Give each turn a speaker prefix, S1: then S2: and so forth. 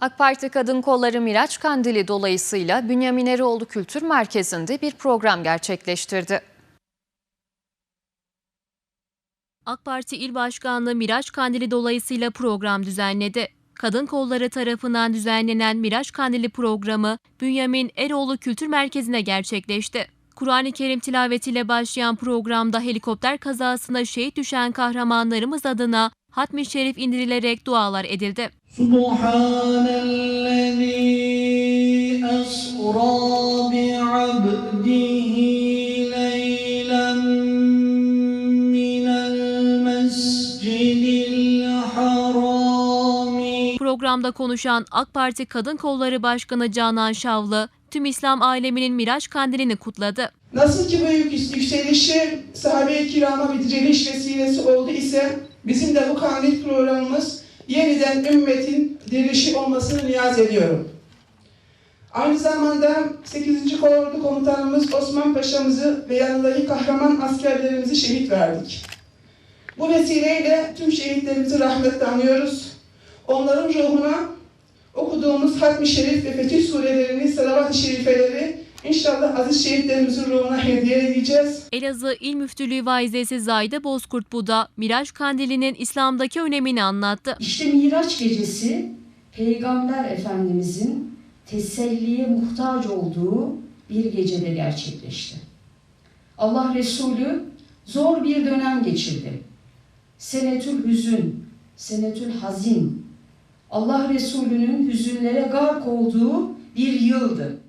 S1: AK Parti Kadın Kolları Miraç Kandili dolayısıyla Bünyamin Eroğlu Kültür Merkezi'nde bir program gerçekleştirdi.
S2: AK Parti İl Başkanlığı Miraç Kandili dolayısıyla program düzenledi. Kadın kolları tarafından düzenlenen Miraç Kandili programı Bünyamin Eroğlu Kültür Merkezi'ne gerçekleşti. Kur'an-ı Kerim tilavetiyle başlayan programda helikopter kazasında şehit düşen kahramanlarımız adına Hatmi Şerif indirilerek dualar edildi.
S3: سبحان الذي أسرى بعبده ليلا من المسجد الحرام
S2: Programda konuşan AK Parti Kadın Kolları Başkanı Canan Şavlı, tüm İslam aleminin Miraç Kandili'ni kutladı.
S4: Nasıl ki bu yük- yükselişi sahabe-i kirama bir direniş vesilesi oldu ise bizim de bu kandil programımız yeniden ümmetin dirilişi olmasını niyaz ediyorum. Aynı zamanda 8. Kolordu Komutanımız Osman Paşa'mızı ve yanındaki kahraman askerlerimizi şehit verdik. Bu vesileyle tüm şehitlerimizi rahmetle anıyoruz. Onların ruhuna okuduğumuz Hatmi Şerif ve Fetih surelerini, salavat-ı şerifeleri inşallah aziz şehitlerimizin ruhuna hediye edeceğiz.
S2: Elazığ İl Müftülüğü Vaizesi Zahide Bozkurt Buda, Miraç Kandili'nin İslam'daki önemini anlattı.
S5: İşte Miraç gecesi Peygamber Efendimizin teselliye muhtaç olduğu bir gecede gerçekleşti. Allah Resulü zor bir dönem geçirdi. Senetül hüzün, senetül hazin. Allah Resulü'nün hüzünlere gark olduğu bir yıldı.